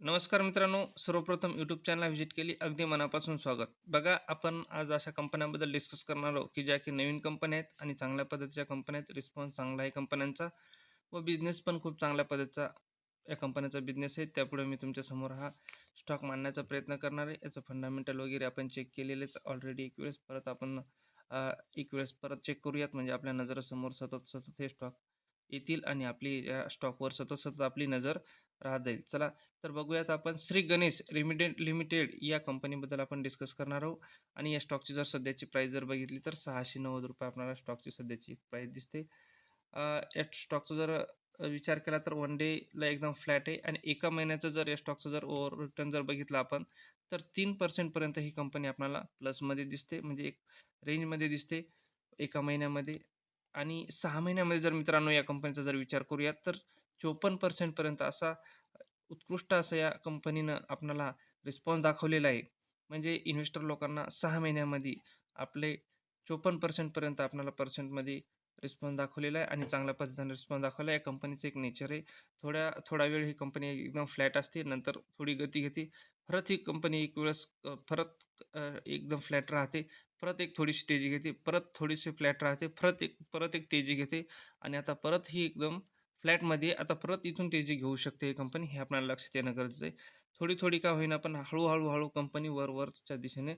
नमस्कार मित्रांनो सर्वप्रथम यूट्यूब चॅनलला व्हिजिट केली. अगदी मनापासून स्वागत. बघा आपण आज अशा कंपन्यांबद्दल डिस्कस करणार आहोत की ज्या की नवीन कंपन्या आहेत आणि चांगल्या पद्धतीच्या कंपन्या आहेत. रिस्पॉन्स चांगला आहे कंपन्यांचा व बिझनेस पण खूप चांगल्या पद्धतीचा या कंपन्याचा बिझनेस आहे. त्यापुढे मी तुमच्यासमोर हा स्टॉक मांडण्याचा प्रयत्न करणार आहे. याचं फंडामेंटल वगैरे आपण चेक केलेलेच ऑलरेडी एक वेळेस परत आपण एक वेळेस परत चेक करूयात. म्हणजे आपल्या नजरेसमोर सतत सतत हे स्टॉक येतील आणि आपली या स्टॉकवर सतत सतत आपली नजर राहत जाईल. चला तर बघूयात आपण श्री गणेश लिमिटेड लिमिटेड या कंपनीबद्दल आपण डिस्कस करणार आहोत. आणि या स्टॉकची जर सध्याची प्राईस जर बघितली तर सहाशे नव्वद रुपये आपल्याला स्टॉकची सध्याची प्राईस दिसते. या स्टॉकचा जर विचार केला तर वन डेला एकदम फ्लॅट आहे. आणि एका महिन्याचं जर या स्टॉकचं जर ओव्हर रिटर्न जर बघितलं आपण तर तीन पर्सेंटपर्यंत ही कंपनी आपल्याला प्लसमध्ये दिसते. म्हणजे एक रेंजमध्ये दिसते एका महिन्यामध्ये. आणि सहा महिन्यामध्ये जर मित्रांनो या कंपनीचा जर विचार करूयात तर चोपन्न पर्सेंटपर्यंत असा उत्कृष्ट असं या कंपनीनं आपणाला रिस्पॉन्स दाखवलेला आहे. म्हणजे इन्व्हेस्टर लोकांना सहा महिन्यामध्ये आपले चोपन्न पर्सेंटपर्यंत आपणाला पर्सेंटमध्ये रिस्पॉन्स दाखवलेला आहे आणि चांगल्या पद्धतीने रिस्पॉन्स दाखवला आहे. या कंपनीचं एक नेचर आहे. थोड्या थोडा वेळ ही कंपनी एकदम फ्लॅट असते. नंतर थोडी गती घेते. परत ही कंपनी एक वेळेस परत एकदम फ्लॅट राहते. परत एक थोडीशी तेजी घेते. परत थोडीशी फ्लॅट राहते. परत एक परत एक तेजी घेते. आणि आता परत ही एकदम फ्लॅटमध्ये आता परत इथून तेजी घेऊ शकते ही कंपनी हे आपल्याला लक्षात येणं गरजेचं आहे. थोडी थोडी का होईना पण हळूहळू हळू कंपनी वरवरच्या दिशेने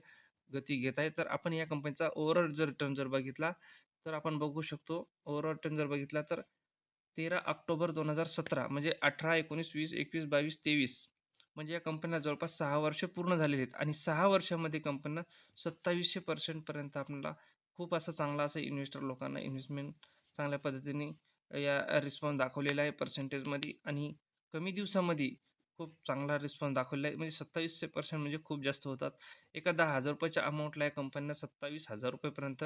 गती घेत आहे. तर आपण या कंपनीचा ओव्हरऑल जर रिटर्न जर बघितला तर आपण बघू शकतो ओव्हरऑल रिटर्न जर बघितला तर तेरा ऑक्टोबर दोन हजार सतरा म्हणजे अठरा एकोणीस वीस एकवीस बावीस तेवीस म्हणजे या कंपनीला जवळपास सहा वर्ष पूर्ण झालेली आहेत. आणि सहा वर्षामध्ये कंपनीनं सत्तावीसशे पर्सेंटपर्यंत आपल्याला खूप असं चांगला असं इन्व्हेस्टर लोकांना इन्व्हेस्टमेंट चांगल्या पद्धतीने या रिस्पॉन्स दाखवलेला आहे पर्सेंटेजमध्ये आणि कमी दिवसामध्ये खूप चांगला रिस्पॉन्स दाखवलेला आहे. म्हणजे सत्तावीसशे पर्सेंट म्हणजे खूप जास्त होतात. एका दहा हजार रुपयाच्या अमाऊंटला या कंपनीनं सत्तावीस हजार रुपयेपर्यंत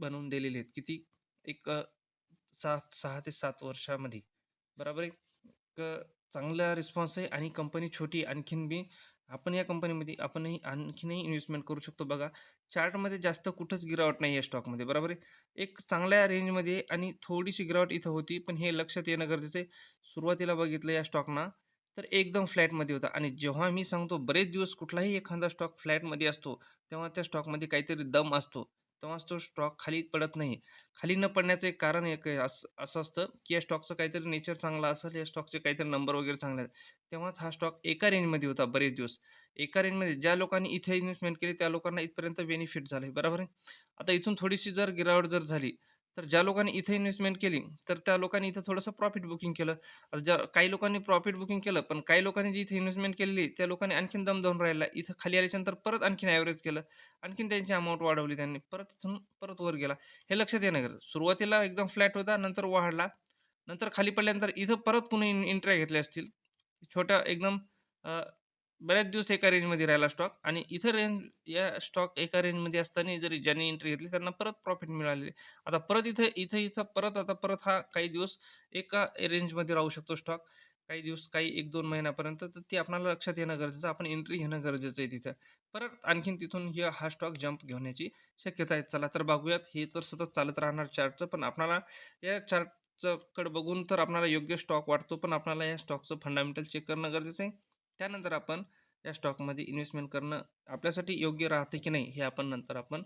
बनवून दिलेले आहेत. किती? एक सात सहा ते सात वर्षामध्ये बरोबर एक चांगला रिस्पॉन्स आहे. आणि कंपनी छोटी आणखीन बी आपण या कंपनीमध्ये आपणही आणखीनही इन्व्हेस्टमेंट करू शकतो. बघा चार्टमध्ये जास्त कुठंच गिरावट नाही आहे स्टॉकमध्ये बरोबर आहे? एक चांगल्या रेंजमध्ये आणि थोडीशी गिरावट इथं होती पण हे लक्षात येणं गरजेचं आहे. सुरुवातीला बघितलं या स्टॉकना तर एकदम फ्लॅटमध्ये होता. आणि जेव्हा मी सांगतो बरेच दिवस कुठलाही एखादा स्टॉक फ्लॅटमध्ये असतो तेव्हा त्या स्टॉकमध्ये काहीतरी दम असतो. तेव्हाच तो स्टॉक खाली पडत नाही. खाली न पडण्याचं एक कारण एक असं असं असतं की या स्टॉकचं काहीतरी नेचर चांगलं असेल या स्टॉकचे काहीतरी नंबर वगैरे चांगले आहेत. तेव्हाच हा स्टॉक एका रेंजमध्ये होता बरेच दिवस. एका रेंजमध्ये ज्या लोकांनी इथे इन्व्हेस्टमेंट केली त्या लोकांना इथपर्यंत बेनिफिट झालं आहे बरोबर आहे? आता इथून थोडीशी जर गिरावट जर झाली तर ज्या लोकांनी इथे इन्व्हेस्टमेंट केली तर त्या लोकांनी इथं थोडंसं प्रॉफिट बुकिंग केलं. आता ज्या काही लोकांनी प्रॉफिट बुकिंग केलं पण काही लोकांनी जी इथे इन्व्हेस्टमेंट केलेली त्या लोकांनी आणखीन दम जाऊन राहिला इथं खाली आल्याच्यानंतर परत आणखीन ॲव्हरेज केलं. आणखीन त्यांची अमाऊंट वाढवली त्यांनी. परत इथून परत वर गेला. हे लक्षात येणं गरजेचं. सुरुवातीला एकदम फ्लॅट होता नंतर वाढला. नंतर खाली पडल्यानंतर इथं परत कुणी एंट्र्या घेतल्या असतील. छोट्या एकदम अ, बऱ्याच दिवस एका रेंजमध्ये राहिला स्टॉक आणि इथं रेंज या स्टॉक एका रेंजमध्ये असताना जरी ज्यांनी एंट्री घेतली त्यांना परत प्रॉफिट मिळाले आता परत इथं इथं इथं परत आता परत हा काही दिवस एका रेंजमध्ये राहू शकतो स्टॉक काही दिवस काही एक दोन महिन्यापर्यंत तर ते आपल्याला लक्षात येणं गरजेचं आपण एंट्री घेणं गरजेचं आहे तिथं. परत आणखीन तिथून हे हा स्टॉक जंप घेण्याची शक्यता आहे. चला तर बघूयात. हे तर सतत चालत राहणार चार्टचं पण आपल्याला या चार्टचं कडे बघून तर आपल्याला योग्य स्टॉक वाटतो पण आपल्याला या स्टॉकचं फंडामेंटल चेक करणं गरजेचं आहे. त्यानंतर आपण या स्टॉकमध्ये इन्व्हेस्टमेंट करणं आपल्यासाठी योग्य राहते की नाही हे आपण नंतर आपण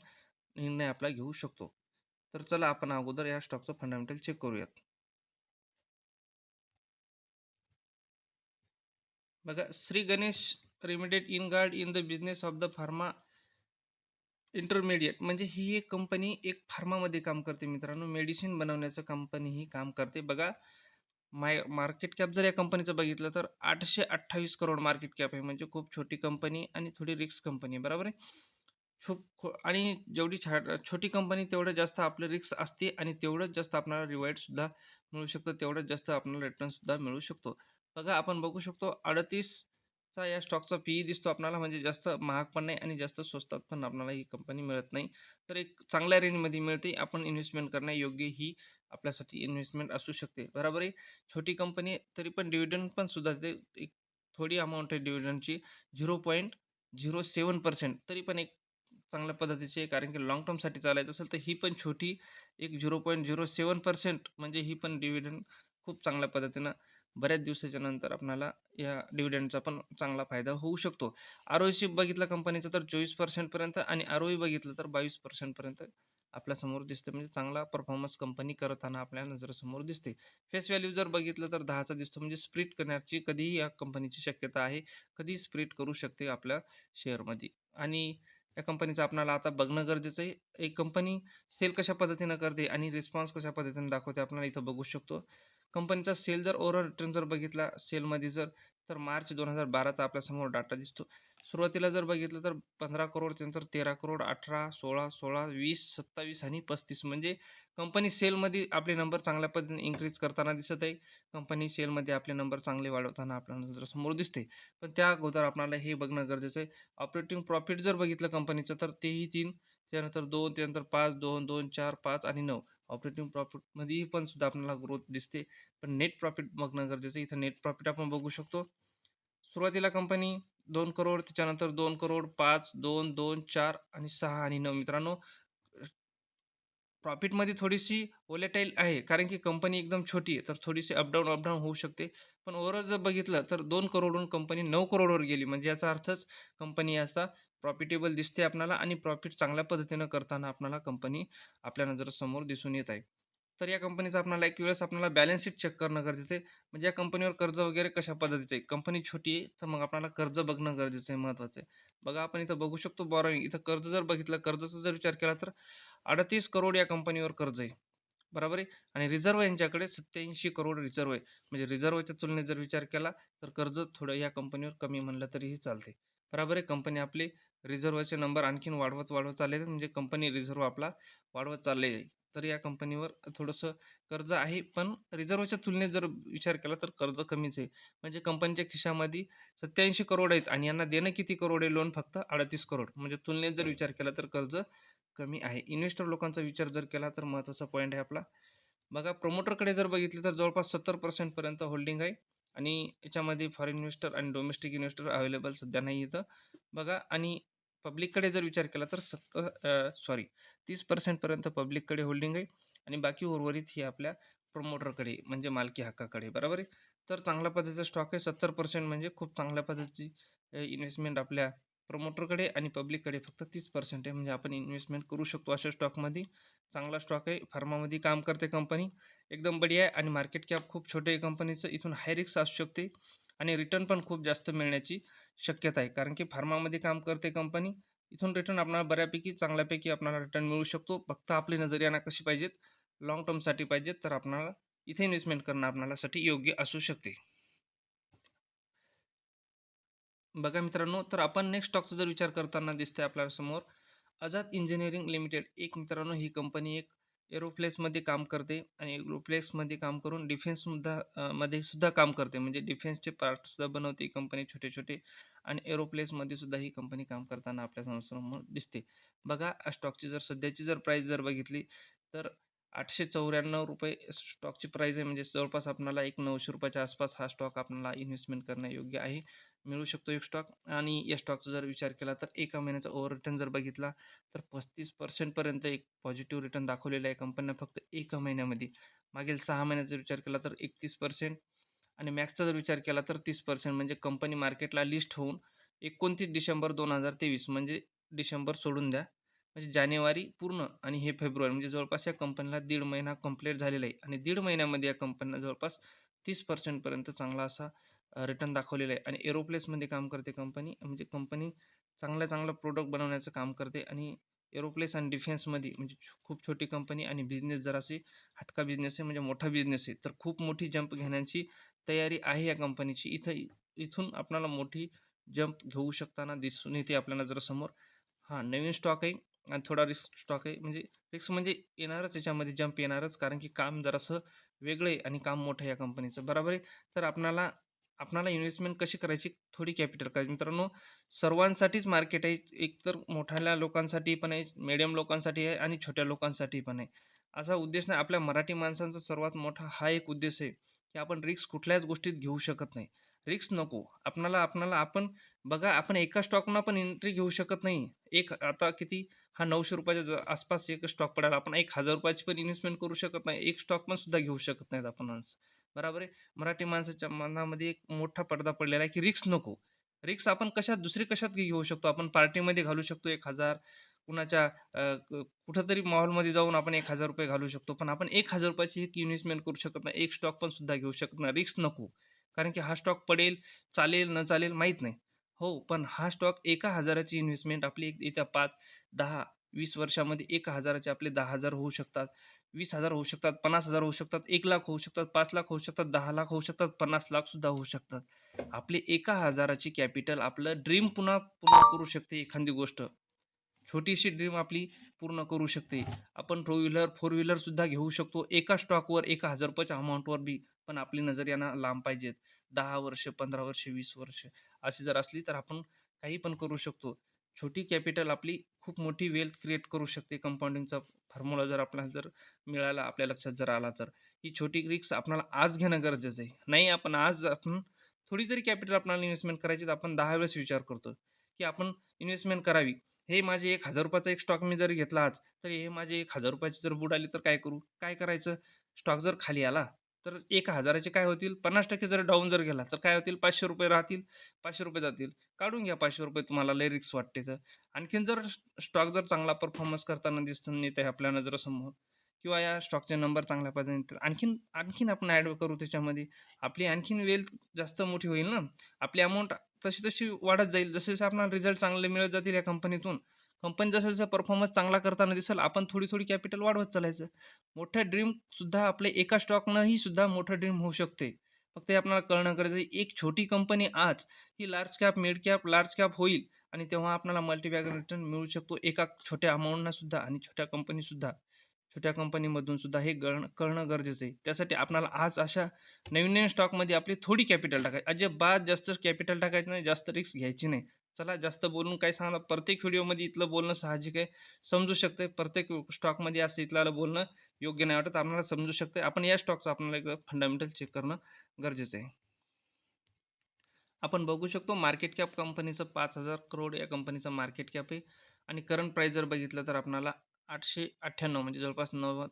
निर्णय आपला घेऊ शकतो. तर चला आपण अगोदर या स्टॉकचं फंडामेंटल चेक करूयात. बघा Shri Ganesh limited engaged in the business of the pharma intermediate म्हणजे ही एक कंपनी एक फार्मामध्ये काम करते मित्रांनो. मेडिसिन बनवण्याचं कंपनी ही काम करते. बघा माय मार्केट कॅप जर या कंपनीचं बघितलं तर आठशे अठ्ठावीस करोड मार्केट कॅप आहे. म्हणजे खूप छोटी कंपनी आणि थोडी रिस्क कंपनी आहे. बरोबर आहे? खूप खो आणि जेवढी छा छोटी कंपनी तेवढं जास्त आपलं रिक्स असते आणि तेवढंच जास्त आपल्याला रिवाईडसुद्धा मिळू शकतं. तेवढंच जास्त आपल्याला रिटर्नसुद्धा मिळू शकतो. बघा आपण बघू शकतो अडतीस चा या स्टॉकचा पी दिसतो आपल्याला म्हणजे जास्त महाग पण नाही आणि जास्त स्वस्तात पण आपल्याला ही कंपनी मिळत नाही. तर एक चांगल्या रेंजमध्ये मिळते आपण इन्व्हेस्टमेंट करणे योग्य ही आपल्यासाठी इन्व्हेस्टमेंट असू शकते. बरोबर आहे? छोटी कंपनी तरी पण डिव्हिडंड पण सुद्धा ते एक थोडी अमाऊंट आहे डिव्हिडंडची zero point zero seven percent तरी पण एक चांगल्या पद्धतीची आहे कारण की लाँग टर्मसाठी चालायचं असेल तर ही पण छोटी एक zero point zero seven percent म्हणजे ही पण डिव्हिडंड खूप चांगल्या पद्धतीनं बऱ्याच दिवसाच्या नंतर आपणाला या डिव्हिडंडचा पण चांगला फायदा होऊ शकतो. आर-ओ-सी बघितलं कंपनीचं तर चोवीस पर्सेंटपर्यंत आणि आर ओ बघितलं तर बावीस पर्सेंटपर्यंत आपल्यासमोर दिसते. म्हणजे चांगला परफॉर्मन्स कंपनी करताना आपल्या नजरेसमोर दिसते. फेस व्हॅल्यू जर बघितलं तर 10चा दिसतो म्हणजे स्प्रिट करण्याची कधीही या कंपनीची शक्यता आहे. कधीही स्प्रिट करू शकते आपल्या शेअरमध्ये आणि या कंपनीचं आपल्याला आता बघणं गरजेचं आहे. एक कंपनी सेल कशा पद्धतीनं करते आणि रिस्पॉन्स कशा पद्धतीनं दाखवते आपल्याला इथं बघू शकतो. कंपनीचा सेल जर ओव्हरऑल रिटर्न जर बघितला सेलमध्ये जर तर मार्च 2012चा आपल्यासमोर डाटा दिसतो. सुरुवातीला जर बघितलं तर 15 करोड त्यानंतर 13 करोड, 18, 16, 16, 20, 27 आणि 35 म्हणजे कंपनी सेलमध्ये आपले नंबर चांगल्या पद्धतीने इन्क्रीज करताना दिसत आहे. कंपनी सेलमध्ये आपले नंबर चांगले वाढवताना आपल्याला आपल्या नजरेसमोर दिसते. पण त्या अगोदर आपल्याला हे बघणं गरजेचं आहे. ऑपरेटिंग प्रॉफिट जर बघितलं कंपनीचं तर तेही तीन त्यानंतर दोन त्यानंतर 5, 2, 2, 4, 5 आणि नऊ ऑपरेटिंग प्रॉफिटमध्येही पण सुद्धा आपल्याला ग्रोथ दिसते. पण नेट प्रॉफिट बघणं गरजेचं इथं नेट प्रॉफिट आपण बघू शकतो. सुरुवातीला कंपनी दोन करोड त्याच्यानंतर दोन करोड, 5, 2, 2, 4 आणि सहा आणि नऊ मित्रांनो प्रॉफिटमध्ये थोडीशी ओलेटाईल आहे. कारण की कंपनी एकदम छोटी आहे. तर थोडीशी अपडाऊन, अपडाऊन होऊ शकते. पण ओव्हरऑल जर बघितलं तर दोन करोडहून कंपनी नऊ करोडवर गेली. म्हणजे याचा अर्थच कंपनी असा प्रॉफिटेबल दिसते आपल्याला आणि प्रॉफिट चांगल्या पद्धतीनं करताना आपल्याला कंपनी आपल्या नजरेसमोर दिसून येत आहे. तर या कंपनीचा आपल्याला एक वेळेस आपल्याला बॅलन्स शीट चेक करणं गरजेचं आहे. म्हणजे या कंपनीवर कर्ज वगैरे कशा पद्धतीचं आहे. कंपनी छोटी आहे तर मग आपल्याला कर्ज बघणं गरजेचं आहे, महत्त्वाचं आहे. बघा आपण इथं बघू शकतो बॉरोइंग इथं कर्ज जर बघितलं कर्जाचा जर विचार केला तर 38 करोड या कंपनीवर कर्ज आहे. बरोबर आहे आणि रिझर्व्ह यांच्याकडे 87 करोड रिझर्व्ह आहे. म्हणजे रिझर्व्हच्या तुलनेत जर विचार केला तर कर्ज थोडं या कंपनीवर कमी म्हणलं तरीही चालते. बरोबर आहे. कंपनी आपली रिझर्व्हचे नंबर आणखीन वाढवत, वाढवत चालले आहेत. म्हणजे कंपनी रिझर्व्ह आपला वाढवत चालले आहे. तर या कंपनीवर थोडंसं कर्ज आहे. पण रिझर्व्हच्या तुलनेत जर विचार केला तर कर्ज कमीच आहे. म्हणजे कंपनीच्या खिशामध्ये 87 करोड आहेत आणि यांना देणं किती करोड आहे लोन फक्त 38 करोड. म्हणजे तुलनेत जर विचार केला तर कर्ज कमी आहे. इन्व्हेस्टर लोकांचा विचार जर केला तर महत्त्वाचा पॉईंट आहे आपला. बघा प्रमोटरकडे जर बघितलं तर जवळपास 70% पर्यंत होल्डिंग आहे आणि याच्यामध्ये फॉरेन इन्व्हेस्टर आणि डोमेस्टिक इन्व्हेस्टर अवेलेबल सध्या नाही इथं. बघा आणि पब्लिककडे जर विचार केला तर सत्तर सॉरी तीस पर्सेंटपर्यंत पब्लिककडे होल्डिंग आहे आणि बाकी उर्वरित ही आपल्या प्रमोटरकडे म्हणजे मालकी हक्काकडे. बरोबर आहे. तर चांगल्या पद्धतीचा स्टॉक आहे. 70% म्हणजे खूप चांगल्या पद्धतीची इन्व्हेस्टमेंट आपल्या प्रमोटरकडे आणि पब्लिककडे फक्त 30% आहे. म्हणजे आपण इन्व्हेस्टमेंट करू शकतो अशा स्टॉकमध्ये. चांगला स्टॉक आहे. फार्मामध्ये काम करते कंपनी. एकदम बढिया आहे आणि मार्केट कॅप खूप छोटे कंपनीचं. इथून हाय रिक्स असू शकते आणि रिटर्न पण खूप जास्त मिळण्याची शक्यता आहे. कारण की फार्मामध्ये काम करते कंपनी. इथून रिटर्न आपणाला बऱ्यापैकी चांगल्यापैकी आपल्याला रिटर्न मिळू शकतो. फक्त आपली नजरियाना कशी पाहिजेत, लाँग टर्मसाठी पाहिजेत तर आपणाला इथे इन्व्हेस्टमेंट करणं आपल्यासाठी योग्य असू शकते. बघा मित्रांनो, तर आपण नेक्स्ट स्टॉकचा जर विचार करताना दिसतंय आपल्यासमोर आझाद इंजिनिअरिंग लिमिटेड. एक मित्रांनो ही कंपनी एक एरोफ्लेक्समध्ये काम करते आणि एरोफ्लेक्समध्ये काम करून डिफेन्ससुद्धा मध्ये सुद्धा काम करते. म्हणजे डिफेन्सचे पार्टसुद्धा बनवते ही कंपनी छोटे-छोटे आणि एरोप्लेसमध्ये सुद्धा ही कंपनी काम करताना आपल्यासमोर दिसते. बघा स्टॉकची जर सध्याची जर प्राईस जर बघितली तर ₹894 स्टॉकची प्राईस आहे. म्हणजे जवळपास आपणाला एक ₹900च्या आसपास हा स्टॉक आपल्याला इन्व्हेस्टमेंट करणं योग्य आहे. मिळू शकतो एक स्टॉक आणि या स्टॉकचा जर विचार केला तर एका महिन्याचा ओव्हर रिटर्न जर बघितला तर पस्तीस पर्सेंटपर्यंत एक पॉझिटिव्ह रिटर्न दाखवलेला आहे कंपनीनं फक्त एका महिन्यामध्ये. मागील सहा महिन्याचा विचार केला तर 31% आणि मॅक्सचा जर विचार केला तर 30% म्हणजे कंपनी मार्केटला लिस्ट होऊन 29 डिसेंबर 2023 म्हणजे डिसेंबर सोडून द्या. म्हणजे जानेवारी पूर्ण आणि हे फेब्रुवारी म्हणजे जवळपास या कंपनीला दीड महिना कंप्लीट झालेला आहे आणि दीड महिन्यामध्ये या कंपनीला जवळपास तीस पर्सेंटपर्यंत चांगला असा रिटर्न दाखवलेलं आहे आणि एरोप्लेसमध्ये काम करते कंपनी. म्हणजे कंपनी चांगल्या चांगलं प्रोडक्ट बनवण्याचं काम करते आणि एरोप्लेस आणि डिफेन्समध्ये म्हणजे खूप छोटी कंपनी आणि बिझनेस जराशी हटका बिझनेस आहे म्हणजे मोठा बिझनेस आहे. तर खूप मोठी जंप घेण्याची तयारी आहे या कंपनीची. इथं इथून आपल्याला मोठी जंप घेऊ शकताना दिसून येते आपल्याला जरा समोर हां, नवीन स्टॉक आहे आणि थोडा रिस्क स्टॉक आहे. म्हणजे रिस्क म्हणजे येणारच याच्यामध्ये जंप येणारच कारण की काम जरासं वेगळं आहे आणि काम मोठं आहे या कंपनीचं. बरोबर आहे. तर आपल्याला आपणाला इन्व्हेस्टमेंट कशी करायची? थोडी कॅपिटल करायची. मित्रांनो सर्वांसाठीच मार्केट आहे. एकतर मोठ्या लोकांसाठी पण आहे, मिडियम लोकांसाठी आहे आणि छोट्या लोकांसाठी पण आहे. असा उद्देश नाही. आपल्या मराठी माणसांचा सर्वात मोठा हा एक उद्देश आहे, की आपण रिक्स कुठल्याच गोष्टीत घेऊ शकत नाही. रिक्स नको. आपणाला आपणाला आपण बघा आपण एका स्टॉकनं पण एंट्री घेऊ शकत नाही. एक आता किती हा ₹900च्या ज आसपास एक स्टॉक पडाला. आपण ₹1000ची पण इन्व्हेस्टमेंट करू शकत नाही. एक स्टॉक पण सुद्धा घेऊ शकत नाहीत आपण माणसं. बरोबर आहे. मराठी माणसाच्या मनामध्ये एक मोठा पडदा पडलेला आहे, की रिक्स नको. रिक्स आपण कशात दुसरी कशात घेऊ शकतो. आपण पार्टीमध्ये घालू शकतो एक हजार कुणाच्या अ, क कुठंतरी मॉलमध्ये जाऊन आपण ₹1000 घालू शकतो. पण आपण एक हजार रुपयाची एक इन्व्हेस्टमेंट करू शकत नाही. एक स्टॉक पण सुद्धा घेऊ शकत नाही. रिक्स नको. कारण की हा स्टॉक पडेल, चालेल, न चालेल माहीत नाही. हो, पण हा स्टॉक एका हजाराची इन्व्हेस्टमेंट आपली एक येत्या 5, 10, वीस वर्षामध्ये एक हजाराचे आपले दहा हजार होऊ शकतात. वीस हजार होऊ शकतात, 50,000 होऊ शकतात, एक लाख होऊ शकतात, पाच लाख होऊ शकतात, दहा लाख होऊ शकतात, 50,00,000 सुद्धा होऊ शकतात. आपली एका हजाराची कॅपिटल आपलं ड्रीम पुन्हा पूर्ण करू शकते एखादी गोष्ट. छोटीशी ड्रीम आपली पूर्ण करू शकते. आपण टू व्हीलर, फोर व्हीलर सुद्धा घेऊ शकतो. एका स्टॉकवर एका हजार रुपयाच्या अमाऊंटवर बी. पण आपली नजर यांना लांब पाहिजेत. दहा वर्ष, 15 वर्ष, वीस वर्ष अशी जर असली तर आपण काही पण करू शकतो. छोटी कॅपिटल आपली खूप मोठी वेल्थ क्रिएट करू शकते. कंपाऊंडिंगचा फॉर्म्युला जर आपल्याला जर मिळाला, आपल्या लक्षात जर आला तर. ही छोटी रिस्क आपणाला आज घेणं गरजेचं आहे. नाही आपण आज आपण थोडी जरी कॅपिटल आपल्याला इन्व्हेस्टमेंट करायची तर आपण दहा वेळेस विचार करतो, की आपण इन्व्हेस्टमेंट करावी. हे माझे एक हजार रुपयाचा एक स्टॉक मी जर घेतला आज, तर हे माझे एक हजार रुपयाची जर बुड आली तर काय करू? काय करायचं? स्टॉक जर खाली आला, तर एक हजाराचे काय होतील? 50% जर डाऊन जर गेला, तर काय होतील? ₹500 राहतील, ₹500 जातील. काढून घ्या ₹500 तुम्हाला लय रिक्स वाटते तर. आणखीन जर स्टॉक जर चांगला परफॉर्मन्स करताना दिसतं येत आहे आपल्या नजरेसमोर किंवा या स्टॉकचे नंबर चांगल्या पद्धतीने आणखीन आणखीन आपण ॲड करू त्याच्यामध्ये. आपली आणखीन वेल्थ जास्त मोठी होईल ना. आपली अमाऊंट तशी-तशी वाढत जाईल. जसे-जसे आपल्याला रिझल्ट चांगले मिळत जातील या कंपनीतून, कंपनी जसं-जसं परफॉर्मन्स चांगला करताना दिसेल, आपण थोडी-थोडी कॅपिटल वाढवत चालायचं. मोठ्या ड्रीमसुद्धा आपले एका स्टॉकनंही सुद्धा मोठं ड्रीम होऊ शकते. फक्त हे आपल्याला कळणं गरजेचं आहे. एक छोटी कंपनी आज ही large cap, mid cap, large cap होईल आणि तेव्हा आपल्याला मल्टीबॅग रिटर्न मिळू शकतो. एका छोट्या अमाऊंटनासुद्धा आणि छोट्या कंपनीसुद्धा छोट्या कंपनीमधून सुद्धा हे कळणं कळणं गरजेचं आहे. त्यासाठी आपल्याला आज अशा नवीन-नवीन स्टॉकमध्ये आपली थोडी कॅपिटल टाकायची. अजिबात जास्त कॅपिटल टाकायचं नाही, जास्त रिस्क घ्यायची नाही. चला जास्त बोलून काय सांगणार, प्रत्येक व्हिडिओमध्ये इथलं बोलणं साहजिक आहे. समजू शकते. प्रत्येक स्टॉकमध्ये असं इथलं बोलणं योग्य नाही वाटत. आपल्याला समजू शकते. आपण या स्टॉकचं आपल्याला एकदा फंडामेंटल चेक करणं गरजेचं आहे. आपण बघू शकतो मार्केट कॅप कंपनीचं पाच हजार करोड या कंपनीचं मार्केट कॅप आहे आणि करंट प्राईस जर बघितलं तर आपल्याला 898 म्हणजे जवळपास नव्वद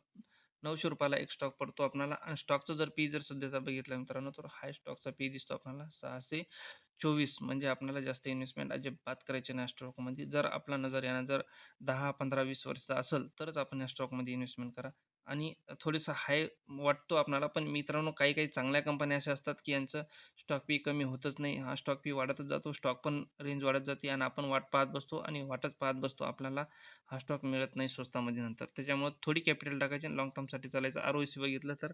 नऊशे रुपयाला एक स्टॉक पडतो आपल्याला आणि स्टॉकचा जर पी जर सध्याचा बघितला मित्रांनो, तर हाय स्टॉकचा पी दिसतो आपल्याला 624 म्हणजे आपल्याला जास्त इन्व्हेस्टमेंट अजिबात करायची नाही स्टॉकमध्ये. जर आपला नजर यानं जर दहा पंधरा वीस वर्षाचा असेल, तरच आपण या स्टॉकमध्ये इन्व्हेस्टमेंट करा. आणि थोडंसं हाय वाटतो आपणाला पण मित्रांनो, काही-काही चांगल्या कंपन्या अशा असतात, की यांचं स्टॉक पी कमी होतच नाही. हा स्टॉक पी वाढतच जातो. स्टॉक पण रेंज वाढत जाते आणि आपण वाट पाहत बसतो आणि वाटच पाहत बसतो. आपल्याला हा स्टॉक मिळत नाही स्वस्तामध्ये नंतर. त्याच्यामुळे थोडी कॅपिटल टाकायची आणि टर्मसाठी चालायचं. आर-ओ-सी बघितलं तर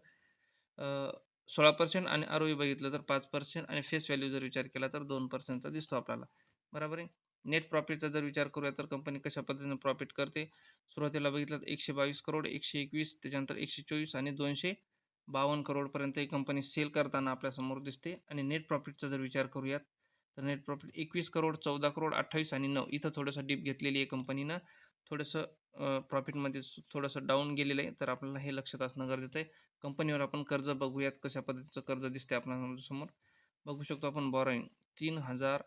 सोळा पर्सेंट आणि आर ओ बघितलं तर पाच पर्सेंट आणि फेस व्हॅल्यू जर विचार केला तर दोन पर्सेंटचा दिसतो आपल्याला. बरोबर आहे. नेट प्रॉफिटचा जर विचार करूया तर कंपनी कशा पद्धतीने प्रॉफिट करते. सुरुवातीला बघितलं तर 122 करोड, 121 त्याच्यानंतर 124 आणि 252 करोडपर्यंत ही कंपनी सेल करताना आपल्यासमोर दिसते आणि नेट प्रॉफिटचा जर विचार करूयात, तर नेट प्रॉफिट 21 करोड, 14 करोड, 28 आणि नऊ इथं थोडंसं डीप घेतलेली आहे कंपनीनं. थोडंसं प्रॉफिटमध्ये थोडंसं डाऊन गेलेलं आहे. तर आपल्याला हे लक्षात असणं गरजेचं आहे. कंपनीवर आपण कर्ज बघूयात कशा पद्धतीचं कर्ज दिसते आपल्यासमोर. बघू शकतो आपण बोराईन तीन हजार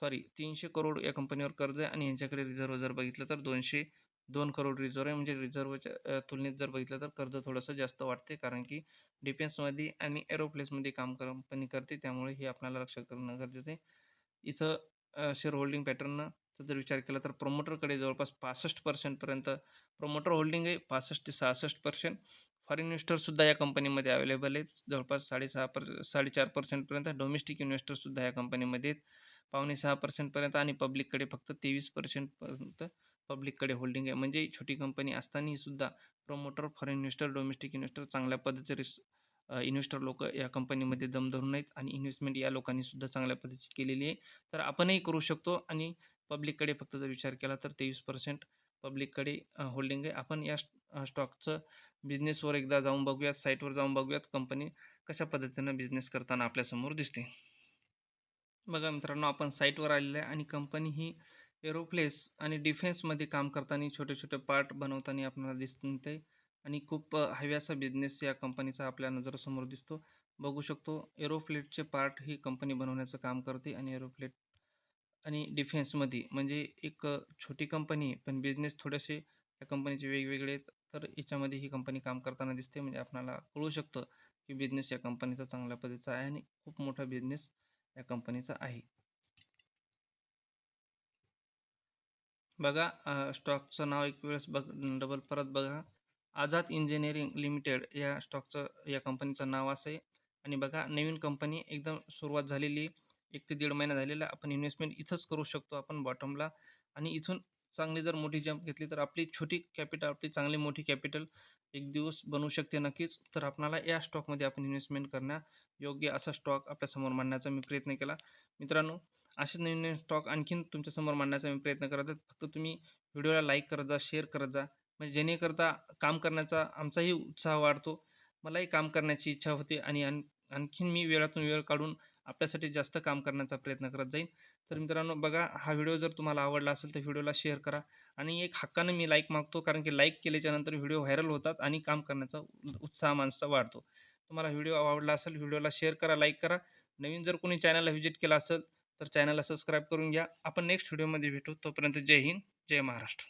सॉरी तीनशे करोड या कंपनीवर कर्ज आहे आणि यांच्याकडे रिझर्व्ह जर बघितलं तर 202 करोड रिझर्व्ह आहे. म्हणजे रिझर्व्हच्या तुलनेत जर बघितलं तर कर्ज थोडंसं जास्त वाटते. कारण की डिफेन्समध्ये आणि एरोप्लेसमध्ये काम कंपनी करते. त्यामुळे हे आपल्याला लक्षात करणं गरजेचं आहे. इथं शेअर होल्डिंग पॅटर्ननं जर विचार केला तर प्रोमोटरकडे जवळपास पासष्ट पर्सेंटपर्यंत प्रोमोटर होल्डिंग आहे. 65% ते 66% फॉरेन इन्व्हेस्टरसुद्धा या कंपनीमध्ये अवेलेबल आहेत. जवळपास 6.5 पर साडेचार पर्सेंटपर्यंत डोमेस्टिक इन्व्हेस्टरसुद्धा या कंपनीमध्ये आहेत. पावणे सहा पर्सेंटपर्यंत आणि पब्लिककडे फक्त तेवीस पर्सेंटपर्यंत पब्लिककडे होल्डिंग आहे. म्हणजे छोटी कंपनी असतानाही सुद्धा promoter, foreign investor, domestic investor चांगल्या पद्धतीचे रिस इन्व्हेस्टर लोक या कंपनीमध्ये दम धरून आहेत आणि इन्व्हेस्टमेंट या लोकांनी सुद्धा चांगल्या पद्धतीची केलेली आहे. तर आपणही करू शकतो आणि पब्लिककडे फक्त जर विचार केला तर 23% पब्लिककडे होल्डिंग आहे. आपण या स्टॉकचं बिझनेसवर एकदा जाऊन बघूयात, साईटवर जाऊन बघूयात. कंपनी कशा पद्धतीनं बिझनेस करताना आपल्यासमोर दिसते. बघा मित्रांनो, आपण साईटवर आलेलो आहे आणि कंपनी ही एरोप्लेस आणि डिफेन्समध्ये काम करताना छोटे-छोटे पार्ट बनवताना आपल्याला दिसून येते आणि खूप हव्यासा असा बिझनेस या कंपनीचा आपल्या नजरेसमोर दिसतो. बघू शकतो एरोफ्लेटचे पार्ट ही कंपनी बनवण्याचं काम करते आणि एरोफ्लेट आणि डिफेन्समध्ये म्हणजे एक छोटी कंपनी आहे, पण बिझनेस थोडेसे या कंपनीचे वेगवेगळे तर याच्यामध्ये ही कंपनी काम करताना दिसते. म्हणजे आपल्याला कळू शकतं, की बिझनेस या कंपनीचा चांगल्या पद्धतीचा आहे आणि खूप मोठा बिझनेस या कंपनीचा आहे. बघा स्टॉकचं नाव एक वेळेस बघ डबल परत बघा. आझाद इंजिनिअरिंग लिमिटेड या स्टॉकचं या कंपनीचं नाव असं आहे आणि बघा नवीन कंपनी एकदम सुरुवात झालेली एक ते दीड महिना झालेला आपण इन्व्हेस्टमेंट इथंच करू शकतो आपण बॉटमला आणि इथून चांगली जर मोठी जंप घेतली तर आपली छोटी कॅपिटल आपली चांगली मोठी कॅपिटल एक दिवस बनवू शकते नक्कीच. तर आपणाला या स्टॉकमध्ये आपण इन्व्हेस्टमेंट करण्या योग्य असा स्टॉक आपल्यासमोर मांडण्याचा मी प्रयत्न केला. मित्रांनो असेच नवीन नवीन स्टॉक आणखीन तुमच्यासमोर मांडण्याचा मी प्रयत्न करत आहे. फक्त तुम्ही व्हिडिओला लाईक करत जा शेअर करत जा. म्हणजे जेणेकरता काम करण्याचा आमचाही उत्साह वाढतो. मलाही काम करण्याची इच्छा होते आणि आणखीन मी वेळातून वेळ काढून आपल्यासाठी जास्त काम करण्याचा प्रयत्न करत जाईन. तर मित्रांनो बघा हा व्हिडिओ जर तुम्हाला आवडला असेल तर व्हिडिओला शेअर करा. आणि एक हक्कानं मी लाईक मागतो कारण की लाईक केल्याच्यानंतर व्हिडिओ व्हायरल होतात आणि काम करण्याचा उत्साह माणसाचा वाढतो. तुम्हाला व्हिडिओ आवडला असेल व्हिडिओला शेअर करा लाईक करा. नवीन जर कोणी चॅनलला व्हिजिट केला असेल तर चॅनलला सबस्क्राईब करून घ्या. आपण नेक्स्ट व्हिडिओमध्ये भेटू. तोपर्यंत जय हिंद जय महाराष्ट्र.